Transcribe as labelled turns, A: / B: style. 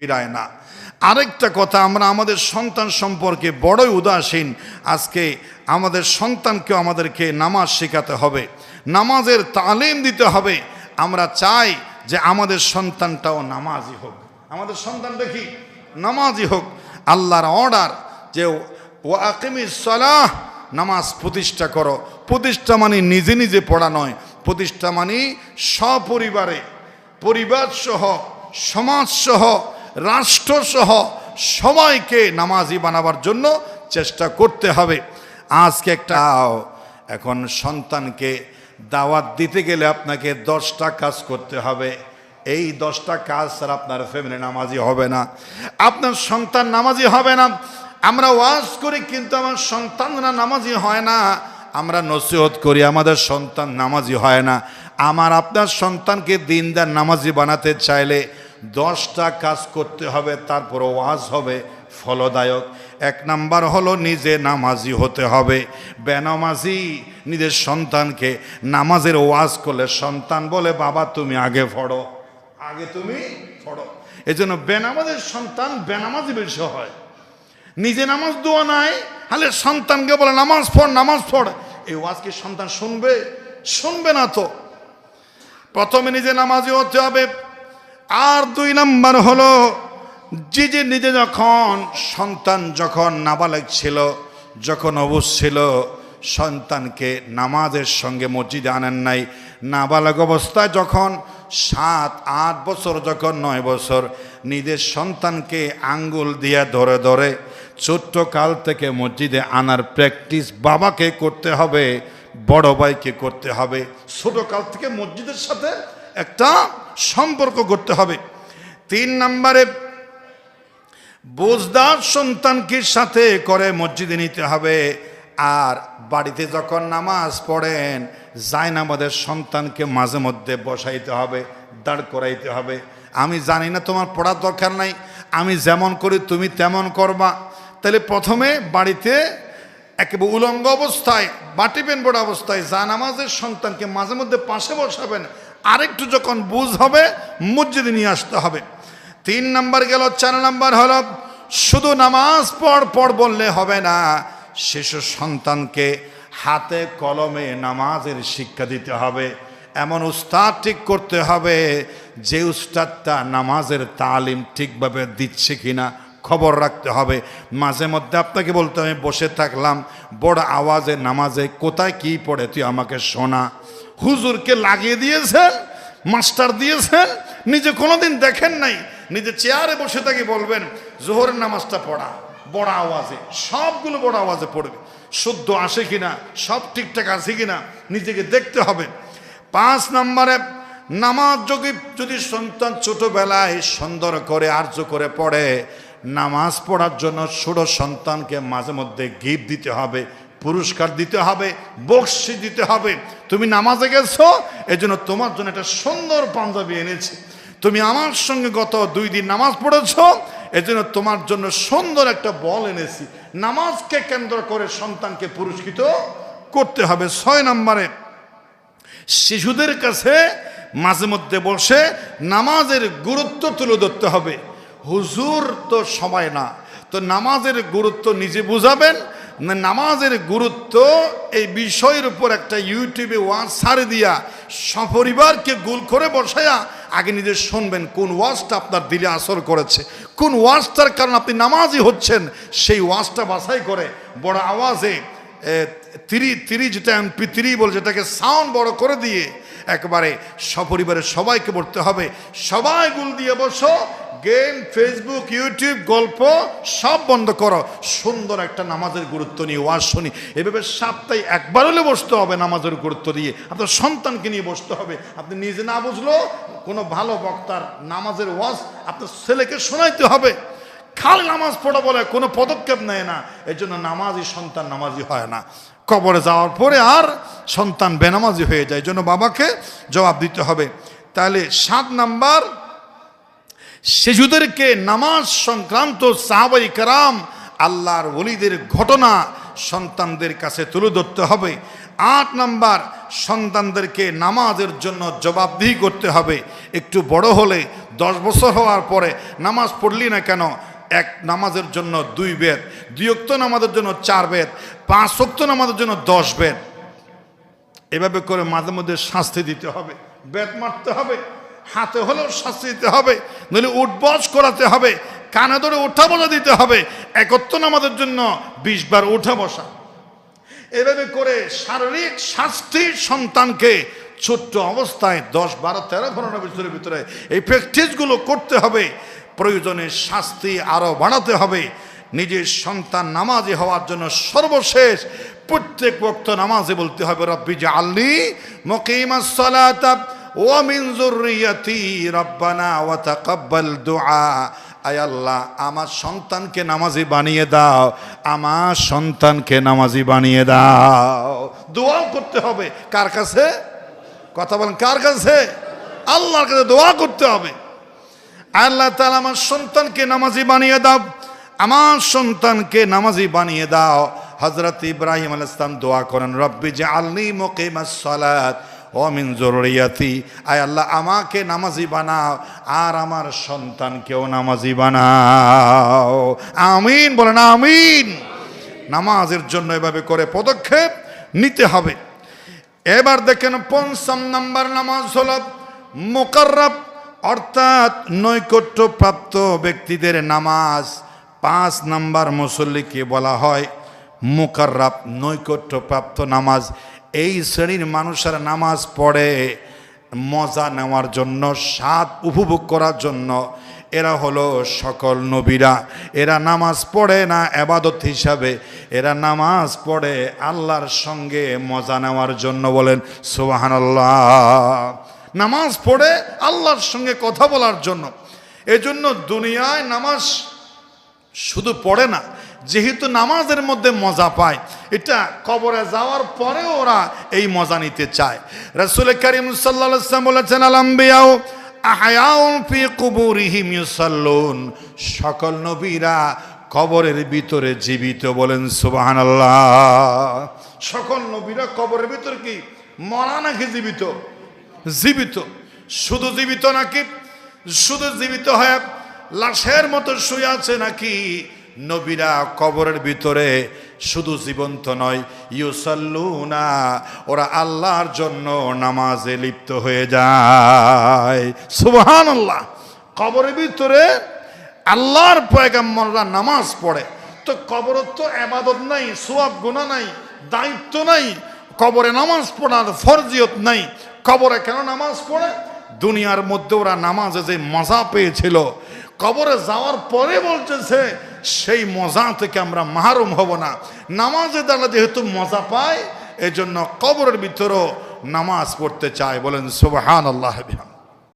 A: ফিরায় না। আরেকটা কথা, আমরা আমাদের সন্তান সম্পর্কে বড়ই উদাসীন। আজকে আমাদের সন্তানকেও আমাদেরকে নামাজ শেখাতে হবে, নামাজের তালিম দিতে হবে। আমরা চাই যে আমাদের সন্তানটাও নামাজি হোক। আমাদের সন্তান দেখি নামাজি হোক। আল্লাহর অর্ডার যে ও আকিমি সলাহ নামাজ প্রতিষ্ঠা করো। প্রতিষ্ঠা মানে নিজে নিজে পড়া নয়, প্রতিষ্ঠা মানে সপরিবারে। পরিবার সহ সমাজ সহ রাষ্ট্র সহ সবাইকে নামাজি বানাবার জন্য চেষ্টা করতে হবে। আজকে একটা, এখন সন্তানকে দাওয়াত দিতে গেলে আপনাকে দশটা কাজ করতে হবে। এই দশটা কাজ স্যার আপনার ফ্যামিলি নামাজি হবে না। আপনার সন্তান নামাজি হবে না। আমরা ওয়াজ করি কিন্তু আমার সন্তানরা নামাজি হয় না। আমরা নসিহত করি আমাদের সন্তান নামাজি হয় না। আমার আপনার সন্তানকে দিনদার নামাজি বানাতে চাইলে দশটা কাজ করতে হবে তারপর ওয়াজ হবে ফলদায়ক। এক নাম্বার হলো নিজে নামাজি হতে হবে। বেনামাজি নিজের সন্তানকে নামাজের ওয়াজ করলে সন্তান বলে, বাবা, তুমি আগে পড়ো। আগে তুমি পড়ো। এই জন্য বেনামাজের সন্তান বেনামাজি বেশি হয়। নিজে নামাজ দোয়া নাই, হালে সন্তানকে বলে, নামাজ পড় নামাজ পড়। এই ওয়াজ কি সন্তান শুনবে? শুনবে না তো। প্রথমে নিজে নামাজি হতে হবে আর দুই নাম্বার হলো যে যে নিজে যখন, সন্তান যখন নাবালেক ছিল, যখন অবুজ ছিল, সন্তানকে নামাজের সঙ্গে মসজিদে আনেন নাই। নাবালক অবস্থায় যখন সাত, আট বছর, যখন নয় বছর, নিজের সন্তানকে আঙ্গুল দিয়ে ধরে ধরে ছোট্ট কাল থেকে মসজিদে আনার প্র্যাকটিস বাবাকে করতে হবে, বড় ভাইকে করতে হবে। ছোট কাল থেকে মসজিদের সাথে একটা সম্পর্ক করতে হবে। তিন নম্বরে, বোঝদার সন্তানকে সাথে করে মসজিদে নিতে হবে। আর বাড়িতে যখন নামাজ পড়েন যাই আমাদের সন্তানকে মাঝে মধ্যে বসাইতে হবে, দাঁড় করাইতে হবে। আমি জানি না তোমার পড়ার দরকার নাই। আমি যেমন করি, তুমি তেমন করবা। তাহলে প্রথমে বাড়িতে একেবারে উলঙ্গ অবস্থায় বাটি পেন পড়া অবস্থায় যা নামাজের সন্তানকে মাঝে মধ্যে পাশে বসাবেন। আরেকটু যখন বুঝ হবে, মসজিদে নিয়ে আসতে হবে। তিন নাম্বার গেল, চার নাম্বার হল, শুধু নামাজ পড় পড় বললে হবে না, শিশু সন্তানকে হাতে কলমে নামাজের শিক্ষা দিতে হবে। এমন উস্তাদ ঠিক করতে হবে, যে উস্তাদটা নামাজের তালিম ঠিকভাবে দিচ্ছে কিনা খবর রাখতে হবে। মাঝে মধ্যে আপনাকে বলতে হবে, বসে থাকলাম, বড় আওয়াজে, নামাজে, কোথায় কি পড়ে, তুই আমাকে শোনা। হুজুরকে লাগিয়ে দিয়েছেন মাস্টার দিয়েছেন নিজে কোনোদিন দেখেন নাই। নিজে চেয়ারে বসে থাকি বলবেন, জোহরের নামাজটা পড়া, বড় আওয়াজে, সবগুলো বড় আওয়াজে পড়বে। শুদ্ধ আসে কিনা, সব ঠিকঠাক আছে কিনা, নিজেকে দেখতে হবে। পাঁচ নম্বরে, নামাজ যদি যদি সন্তান ছোটবেলায় সুন্দর করে আর্য করে পড়ে নামাজ পড়ার জন্য ছোট সন্তানকে মাঝে মধ্যে গিফট দিতে হবে, পুরস্কার দিতে হবে, বকশি দিতে হবে। তুমি নামাজে গেছো এই জন্য তোমার জন্য একটা সুন্দর পাঞ্জাবি এনেছি। তুমি আমার সঙ্গে গত দুই দিন নামাজ পড়েছ, এজন্য তোমার জন্য সুন্দর একটা বল এনেছি। নামাজকে কেন্দ্র করে সন্তানকে পুরস্কৃত করতে হবে। ছয় নম্বরে, শিশুদের কাছে মাঝে মধ্যে বসে নামাজের গুরুত্ব তুলে ধরতে হবে। হুজুর তো সময় না। তো নামাজের গুরুত্ব নিজে বুঝাবেন নামাজের গুরুত্ব এই বিষয়ের উপর একটা ইউটিউবে ওয়াজ ছাড়ে দিয়া সপরিবারকে গুল করে বসায়া আগে নিজে শুনবেন কোন ওয়াজটা আপনার দিলে আসর করেছে। কোন ওয়াজটার কারণ আপনি নামাজই হচ্ছেন, সেই ওয়াজটা বাছাই করে বড় আওয়াজে তিরি তিরি যেটা তিরি বলে যেটাকে সাউন্ড বড় করে দিয়ে একবারে সপরিবারে সবাইকে পড়তে হবে। সবাই গুল দিয়ে বসো গেম ফেসবুক ইউটিউব গল্প সব বন্ধ করো। সুন্দর একটা নামাজের গুরুত্ব নিয়ে ওয়াজ শুনি। এভাবে সপ্তাহে একবার হলে বসতে হবে নামাজের গুরুত্ব দিয়ে। আপনার সন্তানকে নিয়ে বসতে হবে। আপনি নিজে না বুঝলো কোনো ভালো বক্তার নামাজের ওয়াজ আপনার ছেলেকে শোনাইতে হবে। খালি নামাজ পড়া বলে কোনো পদক্ষেপ নেয় না। এই জন্য নামাজি সন্তান নামাজি হয় না। কবরে যাওয়ার পরে আর সন্তান বেনামাজি হয়ে যায়। জন্য বাবাকে জবাব দিতে হবে। তাহলে সাত নাম্বার, শিশুদেরকে নামাজ সংক্রান্ত সাহাবাই কারাম আল্লাহর ওলিদের ঘটনা সন্তানদের কাছে তুলে ধরতে হবে। আট নাম্বার, সন্তানদেরকে নামাজের জন্য জবাবদিহি করতে হবে। একটু বড় হলে, দশ বছর হওয়ার পরে নামাজ পড়লি না কেন? এক নামাজের জন্য দুই বেদ, দুই অক্ত নামাজের জন্য চার বেদ, পাঁচ অক্ত নামাজের জন্য দশ বেদ। এভাবে করে মাঝে মধ্যে শাস্তি দিতে হবে বেত মারতে হবে, হাতে হলেও শাস্তি দিতে হবে, নইলে উঠবস করাতে হবে, কানে ধরে উঠা বসা দিতে হবে একত্র নামাজের জন্য বিশ বার উঠা বসা। এভাবে করে শারীরিক শাস্তি সন্তানকে ছোট্ট অবস্থায় দশ বারো তেরো ঘণ্টার ভিতরে ভিতরে এই প্র্যাকটিসগুলো করতে হবে। প্রয়োজনে শাস্তি আরও বাড়াতে হবে। নিজের সন্তান নামাজি হওয়ার জন্য সর্বশেষ প্রত্যেক বক্ত নামাজে বলতে হবে, রব্বি যে আল্লি মকিমাস সালাতাব ও মিন যুররিয়াতি রব্বানা ওয়া তাকাব্বাল দুআ। আয় আল্লাহ, আমার সন্তানকে নামাজি বানিয়ে দাও, আমার সন্তানকে নামাজি বানিয়ে দাও। দোয়া করতে হবে। কার কাছে? কথা বলেন, কার কাছে? আল্লাহর কাছে দোয়া করতে হবে। আল্লাহ তাআলা আমার সন্তানকে নামাজি বানিয়ে দাও। আমার সন্তানকে নামাজি বানিয়ে দাও। হজরত ইব্রাহিম আল ইসলাম দোয়া করেন, রব্বি যে আল্লি মোকিমাস সালাত অমিন জরুরিয়াতি। আয় আল্লাহ, আমাকে নামাজি বানাও আর আমার সন্তানকেও নামাজি বানাও। আমিন, বলেন আমিন। নামাজের জন্য এভাবে করে পদক্ষেপ নিতে হবে। এবার দেখেন পঞ্চম নাম্বার নামাজ হল মোকাররব। অর্থাৎ নৈকট্যপ্রাপ্ত ব্যক্তিদের নামাজ পাঁচ নাম্বার মুসল্লিকে বলা হয় মোকাররাব, নৈকট্যপ্রাপ্ত নামাজ। এই শ্রেণির মানুষেরা নামাজ পড়ে, মজা নেওয়ার জন্য, স্বাদ উপভোগ করার জন্য। এরা হলো সকল নবীরা। এরা নামাজ পড়ে না এবাদত হিসাবে। এরা নামাজ পড়ে আল্লাহর সঙ্গে মজা নেওয়ার জন্য বলেন, সুবাহানাল্লাহ। নামাজ পড়ে আল্লাহর সঙ্গে কথা বলার জন্য। এজন্য দুনিয়ায় নামাজ শুধু পড়ে না, যেহেতু নামাজের মধ্যে মজা পায়, এটা কবরে যাওয়ার পরে ওরা এই মজা নিতে চায়। রসুল করিম সাল্লাম বলেছেন আলাম্বিয়াও সকল নবীরা কবরের ভিতরে জীবিত বলেন, সুবহানাল্লাহ। সকল নবীরা কবরের ভিতরে কি? মরা নাকি জীবিত? জীবিত। শুধু জীবিত নাকি? শুধু জীবিত হয়ে লাশের মতো শুয়ে আছে নাকি? নবীরা কবরের ভিতরে শুধু জীবন্ত নয়, ইউসাল্লুনা, ওরা আল্লাহর জন্য নামাজে লিপ্ত হয়ে যায়। সুবহান আল্লাহ কবরের ভিতরে আল্লাহর পয়গাম্মররা নামাজ পড়ে। তো কবরের তো এবাদত নাই, সোয়াব গুণা নাই, দায়িত্ব নাই, কবরে নামাজ পড়ার ফরজিয়ত নাই। কবরে কেন নামাজ পড়ে? দুনিয়ার মধ্যে ওরা নামাজে যে মজা পেয়েছিল, কবরে যাওয়ার পরে বলতেছে, সেই মজা থেকে আমরা মাহরুম হব না। নামাজে দ্বারা যেহেতু মজা পায়, এজন্য কবরের ভিতরেও নামাজ পড়তে চায়। বলেন সুবহান আল্লাহ